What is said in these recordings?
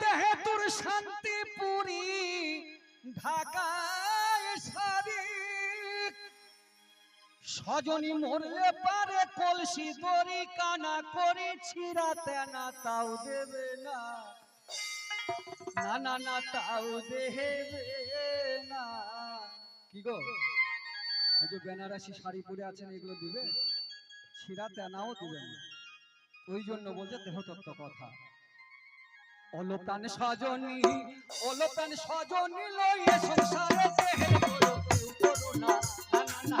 দেহে তোর শান্তি পুরি ঢাকায় সারি সজনী মরলে পারে কলসি দড়ি, কানা করে ছিড়াতে না তাও দেবে না। না না তাও দেবে না। কি গো? ওই যে বেনারসি শাড়ি পরে আছেন, এগুলো দিবে? ছিঁড়া তেনাও দিবেন ওই জন্য বলছে দেহতত্ত্ব কথা। অলতান সজনী অলতান সজনী লইয়ে সংসারে কেউ করো না না না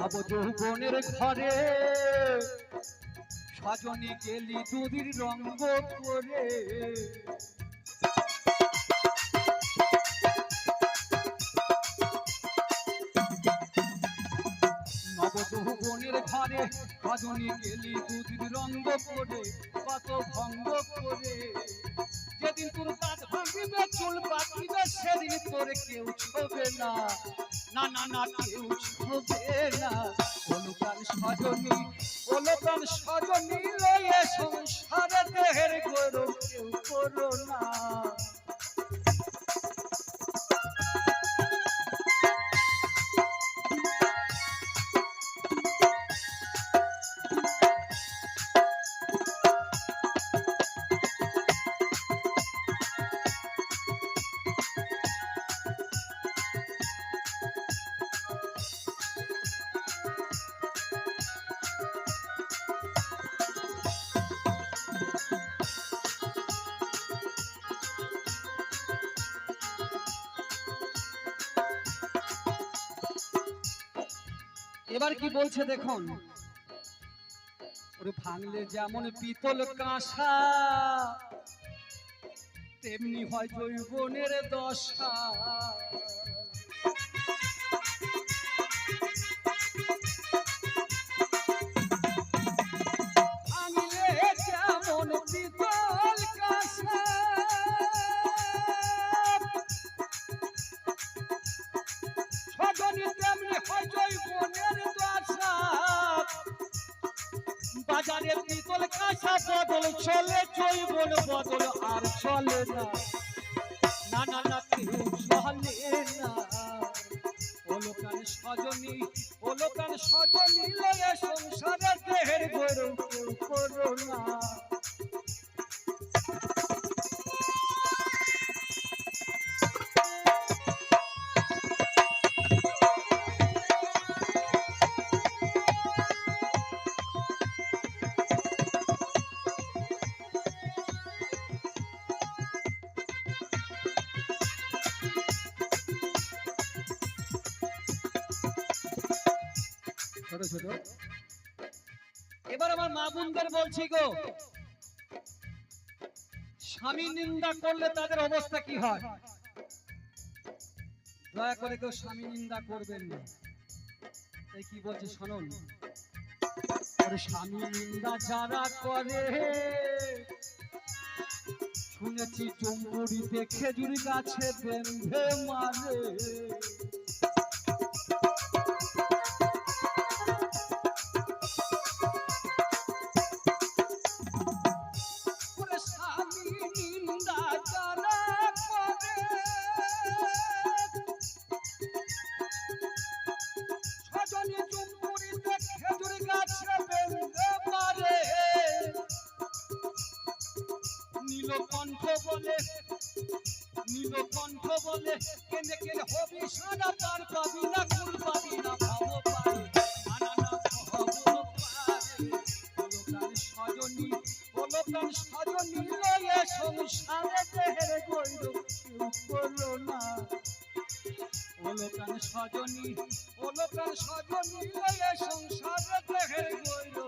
নব যৌবনের ঘরে। সজনী গেলি দুদির রঙ্গ করে। ঘরে গেলি রঙ্গ করে ভঙ্গ করে। যেদিন তোর কাজ ভাঙিবে, চুল পাকিবে সেদিন কেউ ছবে না। না না না, কেউ ছবে না। অনুপ্রাণ সজনী অনুপ্রাণ সজনী লয়ে সংসারে দেহের গৌরব কেউ করো না। এবার কি বলছে দেখুন? ওরে ভাঙলে যেমন পিতল কাঁসা তেমনি হয় জৈবনের দশা। চলে জৈবন বদল আর চলে না। না না না কেউ চলে না। ওলোকান সজনী ওলোকান সজনী লয়ে সংসারে দেহের গরু করো না। ছোট ছোট। এবার আমার মা বোনদের বলছি গো, স্বামী নিন্দা করলে তাদের অবস্থা কি হয়? দয়া করে কেউ স্বামী নিন্দা করবেন না। তাই কি বলছে শুনুন? স্বামী নিন্দা যারা করে, শুনেছি চুম্বুরিতে খেজুর গাছে বেঁধে মারে। নীলকণ্ঠ বলে নীলকণ্ঠ বলে কেনে কেনে হবি সারা তার পাবি না কুল পাবি না ভাবো পারে। সজনী অলকান সজনী লয়ে সংসারে দেহের গৈর করল না। অলকান সজনী অলকান সজনী লয়ে সংসারে দেহের গৈর